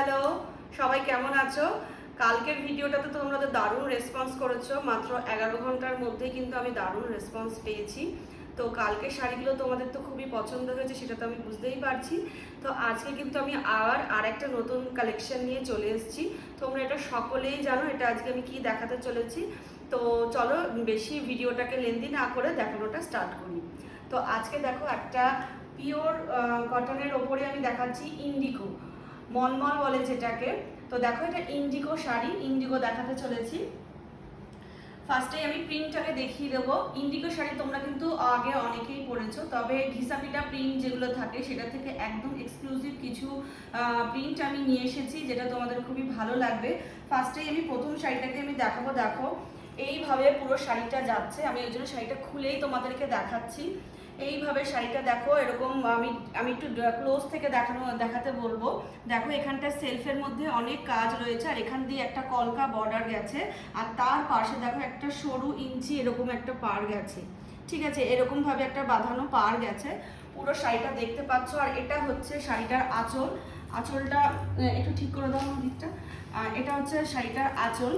Hello, সবাই কেমন আছো? কালকের ভিডিওটাতে তোমরা তো দারুণ রেসপন্স করেছ, মাত্র এগারো ঘণ্টার মধ্যেই কিন্তু আমি দারুণ রেসপন্স পেয়েছি। তো কালকের শাড়িগুলো তোমাদের তো খুবই পছন্দ হয়েছে, সেটা তো আমি বুঝতেই পারছি। তো আজকে কিন্তু আমি আবার আর একটা নতুন কালেকশন নিয়ে চলে এসেছি। তোমরা এটা সকলেই জানো, এটা আজকে আমি কি দেখাতে চলেছি। তো চলো, বেশি ভিডিওটাকে লেন্দি না করে দেখানোটা স্টার্ট করি। তো আজকে দেখো একটা পিওর কটনের ওপরে আমি দেখাচ্ছি ইন্ডিগো মলমল বলে যেটাকে। তো দেখো এটা ইন্ডিগো শাড়ি, ইন্ডিগো দেখাতে চলেছি। ফার্স্টেই আমি প্রিন্টটাকে দেখিয়ে দেবো। ইন্ডিগো শাড়ি তোমরা কিন্তু আগে অনেকেই পরেছো, তবে ঘিসাপিটা প্রিন্ট যেগুলো থাকে সেটা থেকে একদম এক্সক্লুসিভ কিছু প্রিন্ট আমি নিয়ে এসেছি, যেটা তোমাদের খুবই ভালো লাগবে। ফার্স্টেই আমি প্রথম শাড়িটাকে আমি দেখাবো, দেখো। এইভাবে পুরো শাড়িটা যাচ্ছে। আমি ওই জন্য শাড়িটা খুলেই তোমাদেরকে দেখাচ্ছি। এইভাবে শাড়িটা দেখো, এরকম আমি আমি একটু ক্লোজ থেকে দেখানো, দেখাতে বলব। দেখো এখানটা সেলফের মধ্যে অনেক কাজ রয়েছে, আর এখান দিয়ে একটা কলকা বর্ডার গেছে, আর তার পাশে দেখো একটা সরু ইঞ্চি এরকম একটা পার গেছে। ঠিক আছে এরকমভাবে একটা বাঁধানো পার গেছে। পুরো শাড়িটা দেখতে পাচ্ছ, আর এটা হচ্ছে শাড়িটার আঁচল। আঁচলটা একটু ঠিক করে দাও দিকটা এটা হচ্ছে শাড়িটার আঁচল।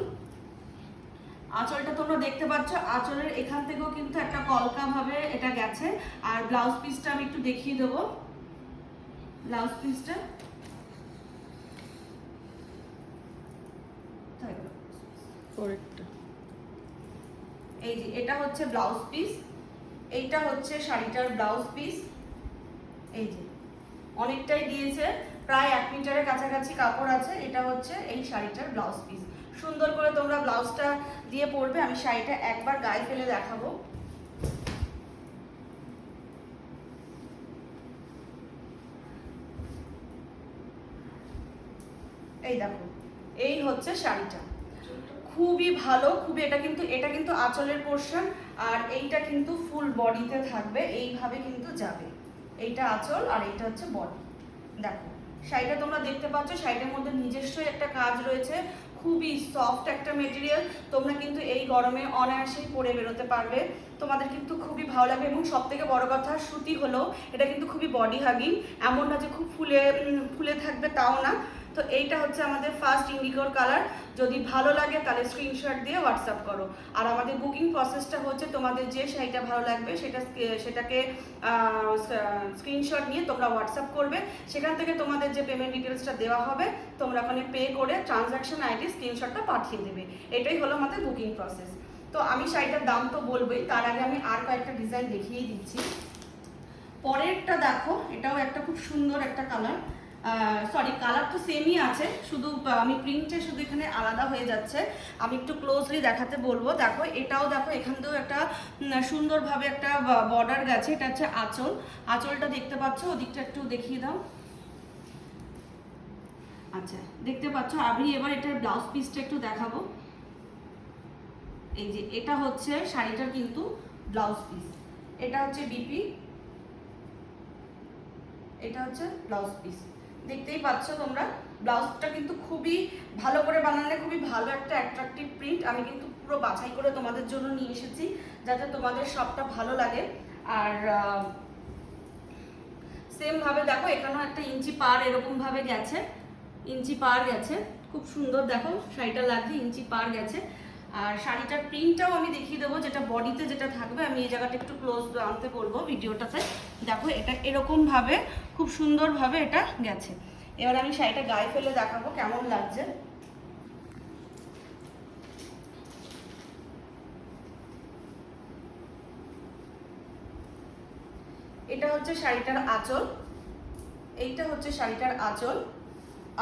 আঁচলটা তোমরা দেখতে পাচ্ছ। আঁচলের এখান থেকেও কিন্তু একটা কলকা ভাবে এটা গেছে। আর ব্লাউজ পিসটা আমি একটু দেখিয়ে দেবো। ব্লাউজ পিসটা। এই যে এটা হচ্ছে ব্লাউজ পিস। এইটা হচ্ছে শাড়িটার ব্লাউজ পিস। এই যে অনেকটাই দিয়েছে। প্রায় এক মিটারের কাছাকাছি কাপড় আছে। এটা হচ্ছে এই শাড়িটার ব্লাউজ পিস। সুন্দর করে তোমরা ব্লাউজটা দিয়ে পরবে। আমি শাড়িটা একবার গায়ে ফেলে দেখাবো। এই দেখো, এই হচ্ছে শাড়িটা। খুবই ভালো, খুবই, এটা কিন্তু এটা কিন্তু আঁচলের পোর্শন আর এইটা কিন্তু ফুল বডিতে থাকবে, এইভাবে কিন্তু যাবে। এইটা আঁচল আর এইটা হচ্ছে বডি দেখো, শাড়িটা তোমরা দেখতে পাচ্ছ, শাড়িটার মধ্যে নিজস্ব একটা কাজ রয়েছে। খুবই সফট একটা মেটেরিয়াল তোমরা কিন্তু এই গরমে অনায়াসেই পরে বেরোতে পারবে। তোমাদের কিন্তু খুবই ভালো লাগবে এবং সব থেকে বড়ো কথা, সুতি হলো, এটা কিন্তু খুবই বডি হাগিং এমন না যে খুব ফুলে ফুলে থাকবে, তাও না। তো এইটা হচ্ছে আমাদের ফার্স্ট ইন্ডিগোর কালার যদি ভালো লাগে তাহলে স্ক্রিনশট দিয়ে হোয়াটসঅ্যাপ করো। আর আমাদের বুকিং প্রসেসটা হচ্ছে তোমাদের যে শাড়িটা ভালো লাগবে সেটা সেটাকে স্ক্রিনশট নিয়ে তোমরা হোয়াটসঅ্যাপ করবে। সেখান থেকে তোমাদের যে পেমেন্ট ডিটেলসটা দেওয়া হবে, তোমরা ওখানে পে করে ট্রানজাকশন আইডি স্ক্রিনশটটা পাঠিয়ে দেবে। এটাই হলো আমাদের বুকিং প্রসেস তো আমি শাড়িটার দাম তো বলবোই, তার আগে আমি আর কয়েকটা ডিজাইন দেখিয়ে দিচ্ছি। পরেরটা দেখো, এটাও একটা খুব সুন্দর একটা কালার সরি কালার তো সেমই আছে, শুধু আমি প্রিন্টে শুধু এখানে আলাদা হয়ে যাচ্ছে। আমি একটু ক্লোজলি দেখাতে বলব। দেখো, এটাও দেখো, এখান থেকেও একটা সুন্দরভাবে একটা বর্ডার গেছে। এটা হচ্ছে আঁচল। আঁচলটা দেখতে পাচ্ছ? ওদিকটা একটু দেখিয়ে দাও। আচ্ছা দেখতে পাচ্ছ? আমি এবার এটার ব্লাউজ পিসটা একটু দেখাবো। এই যে, এটা হচ্ছে শাড়িটার কিন্তু ব্লাউজ পিস এটা হচ্ছে বিপি এটা হচ্ছে ব্লাউজ পিস দেখতেই পাচ্ছ তোমরা। ব্লাউজটা কিন্তু খুবই ভালো করে বানালে খুবই ভালো একটা অ্যাট্রাকটিভ প্রিন্ট আমি কিন্তু পুরো বাছাই করে তোমাদের জন্য নিয়ে এসেছি, যাতে তোমাদের সবটা ভালো লাগে। আর সেম ভাবে দেখো, এখানেও একটা ইঞ্চি পার এরকম ভাবে গেছে। ইঞ্চি পার গেছে। খুব সুন্দর দেখো, শাড়িটা লাগছে ইঞ্চি পার গেছে। আর শাড়িটার প্রিন্টটাও আমি দেখিয়ে দেবো, যেটা বডিতে যেটা থাকবে, আমি এই জায়গাটা একটু ক্লোজ আনতে বলব ভিডিওটাতে। দেখো, এটা এরকম ভাবে খুব সুন্দরভাবে এটা গেছে। এবার আমি শাড়িটা গায়ে ফেলে দেখাবো কেমন লাগছে। এটা হচ্ছে শাড়িটার আঁচল। এইটা হচ্ছে শাড়িটার আঁচল।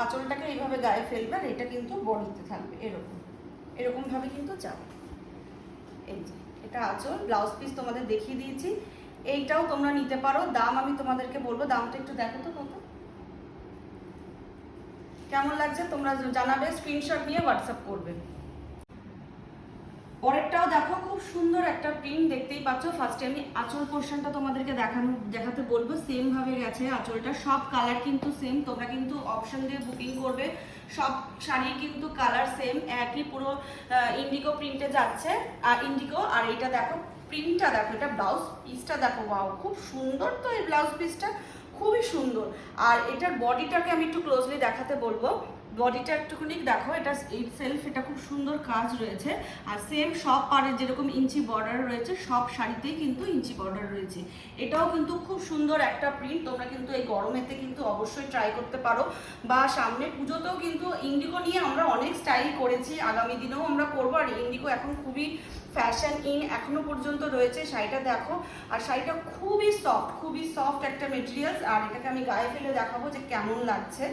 আঁচলটাকে এইভাবে গায়ে ফেলবে আর এটা কিন্তু বডিতে থাকবে, এরকম। এরকম ভাবে কিন্তু যাও। এই যে, এটা আঁচল ব্লাউজ পিস তোমাদের দেখিয়ে দিয়েছি। এইটাও তোমরা নিতে পারো। দাম আমি তোমাদেরকে বলব, দামটা একটু দেখো তো কত। কেমন লাগছে তোমরা জানাবে স্ক্রিনশট নিয়ে হোয়াটসঅ্যাপ করবে। পরেরটাও দেখো, খুব সুন্দর একটা প্রিন্ট দেখতেই পাচ্ছ। ফার্স্টে আমি আঁচল পোর্শনটা তোমাদেরকে দেখানো দেখাতে বলব। সেম ভাবে গেছে আঁচলটা। সব কালার কিন্তু সেম তোমরা কিন্তু অপশন দিয়ে বুকিং করবে। সব শাড়ির কিন্তু কালার সেম একই পুরো ইন্ডিগো প্রিন্টে যাচ্ছে। আর ইন্ডিগো আর এইটা দেখো প্রিন্টটা দেখো, এটা ব্লাউজ পিসটা দেখো ওয়াও খুব সুন্দর তো এই ব্লাউজ পিসটা খুবই সুন্দর। আর এটার বডিটাকে আমি একটু ক্লোজলি দেখাতে বলব। বডিটা একটুখানি দেখো, এটা এইট সেলফ এটা খুব সুন্দর কাজ রয়েছে। আর সেম সব পাড়ে যেরকম ইঞ্চি বর্ডার রয়েছে, সব শাড়িতেই কিন্তু ইঞ্চি বর্ডার রয়েছে। এটাও কিন্তু খুব সুন্দর একটা প্রিন্ট তোমরা কিন্তু এই গরমেতে কিন্তু অবশ্যই ট্রাই করতে পারো। বা সামনে পুজোতেও কিন্তু ইন্ডিগো নিয়ে আমরা অনেক স্টাইল করেছি, আগামী দিনেও আমরা করব। আর ইন্ডিগো এখন খুবই ফ্যাশন ইন এখনও পর্যন্ত রয়েছে শাড়িটা দেখো। আর শাড়িটা খুবই সফট খুবই সফট একটা মেটেরিয়ালস আর এটাকে আমি গায়ে ফেলে দেখাবো যে কেমন লাগছে।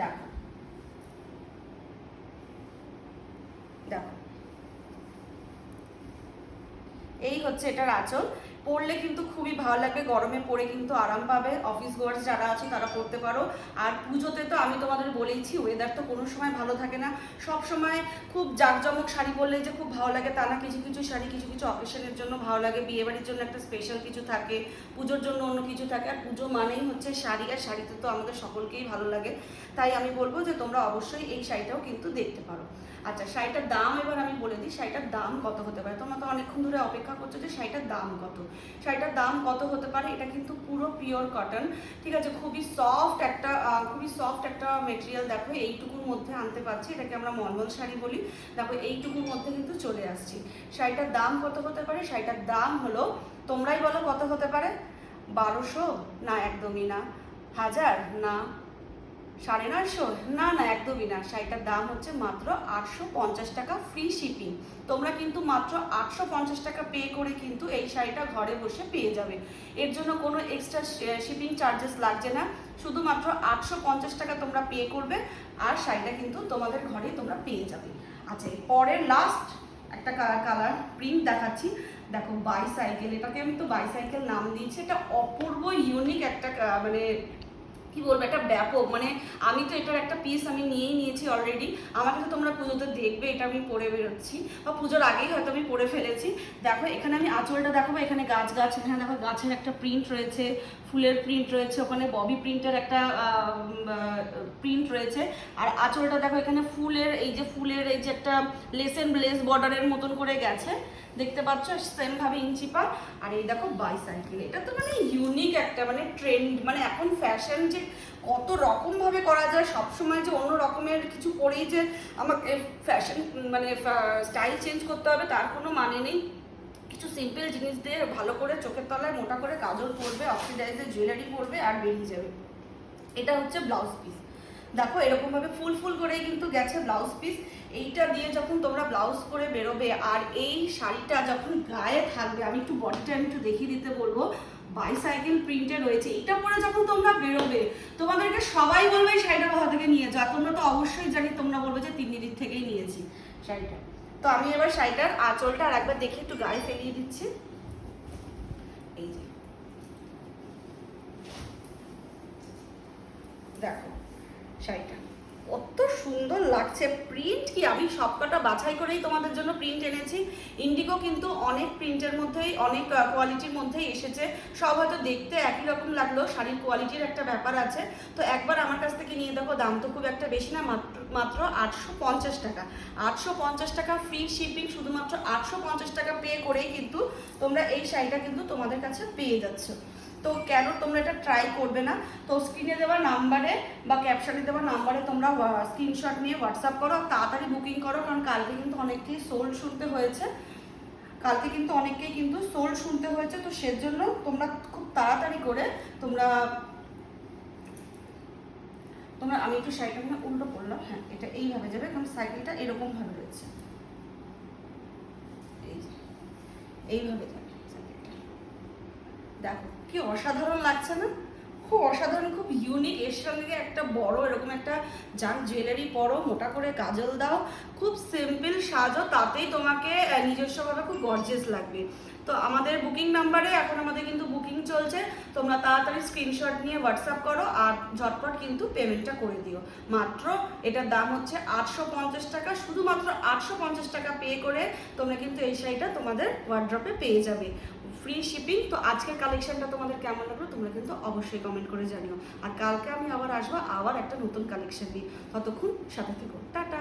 দেখো দেখো এই হচ্ছে এটার আঁচল। পরলে কিন্তু খুবই ভালো লাগবে, গরমে পরে কিন্তু আরাম পাবে। অফিস গোয়ার্স যারা আছে তারা পরতে পারো। আর পুজোতে তো আমি তোমাদের বলেইছি ওয়েদার তো কোনো সময় ভালো থাকে না। সব সময় খুব জাঁকজমক শাড়ি পরলে যে খুব ভালো লাগে, তা না, কিছু কিছু শাড়ি কিছু কিছু অকেশনের জন্য ভালো লাগে। বিয়ে বাড়ির জন্য একটা স্পেশাল কিছু থাকে, পুজোর জন্য অন্য কিছু থাকে। আর পুজো মানেই হচ্ছে শাড়ি, আর শাড়িতে তো আমাদের সকলকেই ভালো লাগে। তাই আমি বলব যে তোমরা অবশ্যই এই শাড়িটাও কিন্তু দেখতে পারো। আচ্ছা শাড়িটার দাম এবার আমি বলে দিই, শাড়িটার দাম কত হতে পারে? তোমরা তো অনেকক্ষণ ধরে অপেক্ষা করছ যে শাড়িটার দাম কত। শাড়িটার দাম কত হতে পারে? এটা কিন্তু পুরো পিওর কটন ঠিক আছে? খুবই সফট একটা খুবই সফট একটা মেটেরিয়াল দেখো, এইটুকুর মধ্যে আনতে পারছি। এটাকে আমরা মলমল শাড়ি বলি। দেখো, এইটুকুর মধ্যে কিন্তু চলে আসছি। শাড়িটার দাম কত হতে পারে? শাড়িটার দাম হলো, তোমরাই বলো কত হতে পারে? বারোশো? না, একদমই না। হাজার? না। সাড়ে নয়শো? না না, একদমই না। শাড়িটার দাম হচ্ছে মাত্র আটশো পঞ্চাশ টাকা ফ্রি শিপিং তোমরা কিন্তু মাত্র আটশো পঞ্চাশ টাকা পে করে কিন্তু এই শাড়িটা ঘরে বসে পেয়ে যাবে। এর জন্য কোনো এক্সট্রা শিপিং চার্জেস লাগছে না। শুধুমাত্র আটশো পঞ্চাশ টাকা তোমরা পে করবে আর শাড়িটা কিন্তু তোমাদের ঘরে তোমরা পেয়ে যাবে। আচ্ছা পরের লাস্ট একটা কালার প্রিন্ট দেখাচ্ছি। দেখো বাইসাইকেল এটাকে আমি তো বাইসাইকেল নাম দিয়েছি। এটা অপূর্ব ইউনিক একটা মানে কি বলব, একটা ব্যাপক মানে আমি তো এটার একটা পিস আমি নিয়েই নিয়েছি অলরেডি আমাকে তো তোমরা পুজোতে দেখবে, এটা আমি পরে বেরোচ্ছি। বা পুজোর আগেই হয়তো আমি পরে ফেলেছি। দেখো, এখানে আমি আঁচলটা দেখাবো, এখানে গাছ গাছ, এখানে দেখো গাছের একটা প্রিন্ট রয়েছে, ফুলের প্রিন্ট রয়েছে, ওখানে ববি প্রিন্টের একটা প্রিন্ট রয়েছে। আর আঁচলটা দেখো, এখানে ফুলের, এই যে ফুলের, এই যে একটা লেসেন লেস বর্ডারের মতন করে গেছে। দেখতে পাচ্ছ সেম ভাবে ইঞ্চি পা আর এই দেখো বাইসাইকেল এটা তো মানে ইউনিক একটা মানে ট্রেন্ড মানে এখন ফ্যাশন যে কত রকম ভাবে করা যায় সব সময় যে অন্য রকমের কিছু পরেই যে আমাকে ফ্যাশন মানে স্টাইল চেঞ্জ করতে হবে, তার কোনো মানে নেই। কিছু সিম্পল জিনিস দিয়ে ভালো করে চোখের তলায় মোটা করে কাজল পরবে অক্সিডাইজের জুয়েলারি পরবে, আর বেরিয়ে যাবে। এটা হচ্ছে ব্লাউজ পিস দেখো, এরকমভাবে ফুল ফুল করেই কিন্তু গেছে ব্লাউজ পিস এইটা দিয়ে যখন তোমরা ব্লাউজ করে বেরোবে, আর এই শাড়িটা যখন গায়ে থাকবে, আমি একটু বডিটা আমি একটু দেখিয়ে দিতে বলব বাইসাইকেল প্রিন্টে রয়েছে। এটা পরে যখন তোমরা বেরোবে, তোমাদেরকে সবাই বলবে এই শাড়িটা কোথা থেকে নিয়ে যাও তোমরা তো অবশ্যই জানি তোমরা বলবে যে তিন দিক থেকেই নিয়েছি শাড়িটা। তো আমি এবার শাড়িটার আঁচলটা আর একবার দেখে একটু গায়ে ফেলিয়ে দিচ্ছি এই যে দেখো শাড়িটা। কত সুন্দর লাগছে। প্রিন্ট কি? আমি সবকটা বাছাই করেই তোমাদের জন্য প্রিন্ট এনেছি। ইন্ডিগো কিন্তু অনেক প্রিন্টের মধ্যেই, অনেক কোয়ালিটির মধ্যেই এসেছে। সব হয়তো দেখতে একই রকম লাগল। শাড়ির কোয়ালিটির একটা ব্যাপার আছে। তো একবার আমার কাছ থেকে নিয়ে দেখো। দাম তো খুব একটা বেশি না, মাত্র মাত্র আটশো পঞ্চাশ টাকা। আটশো পঞ্চাশ টাকা ফ্রি শিপিং শুধুমাত্র আটশো পঞ্চাশ টাকা পে করেই কিন্তু তোমরা এই শাড়িটা কিন্তু তোমাদের কাছে পেয়ে যাচ্ছ। তো কেন তোমরা এটা ট্রাই করবে না? তো স্ক্রিনে দেওয়া নাম্বারে বা ক্যাপশনে দেওয়া নাম্বারে তোমরা স্ক্রিনশট নিয়ে হোয়াটসঅ্যাপ করো তাড়াতাড়ি বুকিং করো কারণ কালকে কিন্তু অনেককেই সোল্ড শুনতে হয়েছে। কালকে কিন্তু অনেককেই কিন্তু সোল শুনতে হয়েছে। তো সেজন্য তোমরা খুব তাড়াতাড়ি করে তোমরা তোমরা, আমি একটু শাড়িটা মানে উল্টো করলাম হ্যাঁ এটা এইভাবে যাবে, কারণ সাইকেলটা এরকম ভাবে রয়েছে। এই এইভাবে দেখো, কি অসাধারণ লাগছে না? খুব অসাধারণ, খুব ইউনিক এর সঙ্গে একটা বড় এরকম একটা জান জুয়েলারি পরো, মোটা করে কাজল দাও, খুব সিম্পল সাজো, তাতেই তোমাকে নিজস্বভাবে খুব গর্জেস লাগবে। তো আমাদের বুকিং নাম্বারে এখন আমাদের কিন্তু বুকিং চলছে। তোমরা তাড়াতাড়ি স্ক্রিনশট নিয়ে হোয়াটসঅ্যাপ করো আর ঝটপট কিন্তু পেমেন্টটা করে দিও। মাত্র এটার দাম হচ্ছে আটশো পঞ্চাশ টাকা। শুধুমাত্র আটশো পঞ্চাশ টাকা পে করে তোমরা কিন্তু এই শাড়িটা তোমাদের ওয়ার্ড্রপে পেয়ে যাবে। ফ্রি শিপিং তো আজকের কালেকশনটা তোমাদের কেমন লাগল তোমরা কিন্তু অবশ্যই কমেন্ট করে জানিও। আর কালকে আমি আবার আসব আবার একটা নতুন কালেকশন নিয়ে। ততক্ষণ সাথে থেকো। টাটা!